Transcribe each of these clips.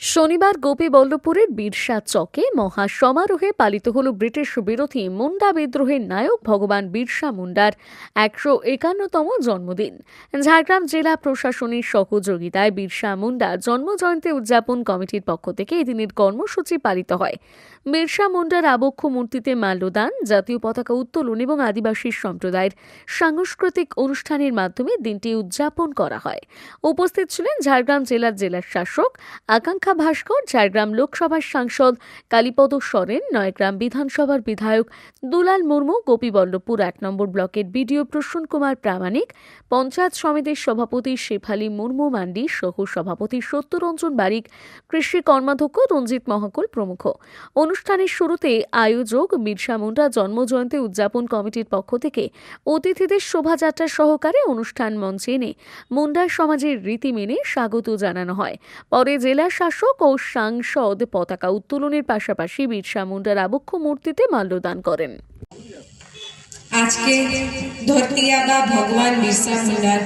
শনিবার গোপী গোপীবল্লভপুরের বীরসা চকে মহা সমারোহে পালিত হল ব্রিটিশ বিরোধী মুন্ডা বিদ্রোহের নায়ক ভগবান বিরসা মুন্ডার একশো একান্নতম জন্মদিন। ঝাড়গ্রাম জেলা প্রশাসনের সহযোগিতায় বিরসা মুন্ডা জন্মজয়ন্তী উদযাপন কমিটির পক্ষ থেকে এদিনের কর্মসূচি পালিত হয়। বিরসা মুন্ডার আবক্ষ মূর্তিতে মাল্যদান, জাতীয় পতাকা উত্তোলন এবং আদিবাসী সম্প্রদায়ের সাংস্কৃতিক অনুষ্ঠানের মাধ্যমে দিনটি উদযাপন করা হয়। উপস্থিত ছিলেন ঝাড়গ্রাম জেলার জেলার শাসক আকাঙ্ক্ষা ভাস্কর ঝাড়গ্রাম লোকসভার সাংসদ কালীপদ সরেন, নয়গ্রাম বিধানসভার বিধায়ক দুলাল মুর্মু, গোপীবল্লভপুর এক নম্বর ব্লকের বিডিও প্রসূন কুমার প্রামাণিক, পঞ্চায়েত সমিতির সভাপতি শেফালি মুর্মু মান্ডি, সহ সভাপতি সত্যরঞ্জন বারিক, কৃষি কর্মাধ্যক্ষ রঞ্জিত মহাকুল প্রমুখ। অনুষ্ঠানের শুরুতে আয়োজক বিরসা মুন্ডা জন্মজয়ন্তী উদযাপন কমিটির পক্ষ থেকে অতিথিদের শোভাযাত্রা সহকারে অনুষ্ঠান মঞ্চে এনে মুন্ডা সমাজের রীতি মেনে স্বাগত জানানো হয়। পরে জেলা শাসক ও সাংসদ পতাকা উত্তোলনের পাশাপাশি বিরসা মুন্ডার আবক্ষ মূর্তিতে মাল্যদান করেন। আজকে ধরতি আবা ভগবান বিরসা মুন্ডার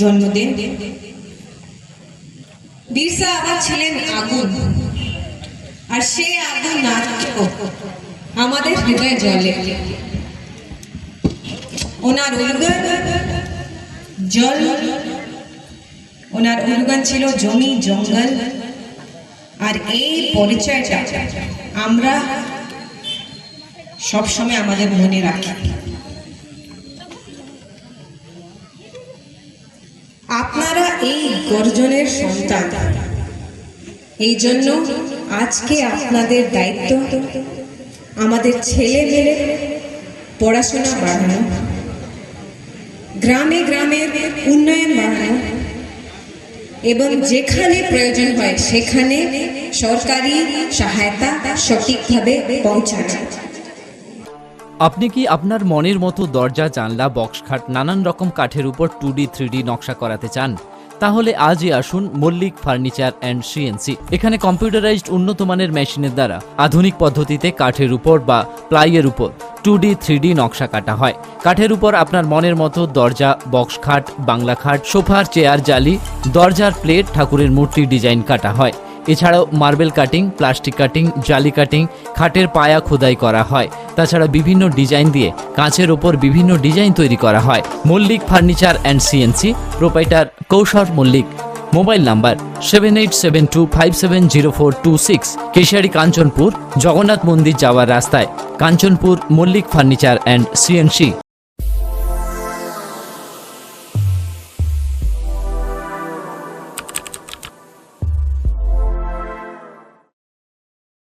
জন্মদিন। বিরসা আবা ছিলেন আগুন, আর সে আগুন নাচত আমাদের হৃদয়ে জলে ওনার উর্গন জল, ওনার উর্গন ছিল জমি জঙ্গল। আর এই পরিচয়টা আমরা সবসময় আমাদের মনে রাখি। আপনারা এই গর্জনের সন্তান। এই জন্য আজকে আপনাদের দায়িত্ব আমাদের ছেলে মেয়ে পড়াশোনা বাড়ানো, গ্রামে গ্রামে উন্নয়ন বাড়ানো এবং যেখানে প্রয়োজন হয় সেখানে সরকারি সহায়তা সঠিকভাবে পৌঁছানো। আপনি কি আপনার মনের মতো দরজা, জানলা, বক্সখাট, নানান রকম কাঠের উপর টু ডি থ্রি ডি নকশা করাতে চান? তাহলে আজই আসুন মল্লিক ফার্নিচার অ্যান্ড সিএনসি এখানে কম্পিউটারাইজড উন্নত মানের মেশিনের দ্বারা আধুনিক পদ্ধতিতে কাঠের উপর বা প্লাইয়ের উপর টু ডি থ্রি ডি নকশা কাটা হয়। কাঠের উপর আপনার মনের মতো দরজা, বক্স খাট, বাংলা খাট, সোফার চেয়ার জালি, দরজার প্লেট, ঠাকুরের মূর্তি ডিজাইন কাটা হয়। এছাড়াও মার্বেল কাটিং, প্লাস্টিক কাটিং, জালি কাটিং, খাটের পায়া খোদাই করা হয়। তাছাড়া বিভিন্ন ডিজাইন দিয়ে কাঁচের ওপর বিভিন্ন ডিজাইন তৈরি করা হয়। Mallick furniture and CNC, proprietor Koushar Mallick. Mobile number seven eight seven two five seven zero four two six, Keshiary Kanchanpur, Jagannath মন্দির যাওয়ার রাস্তায়। Kanchanpur Mallick furniture and CNC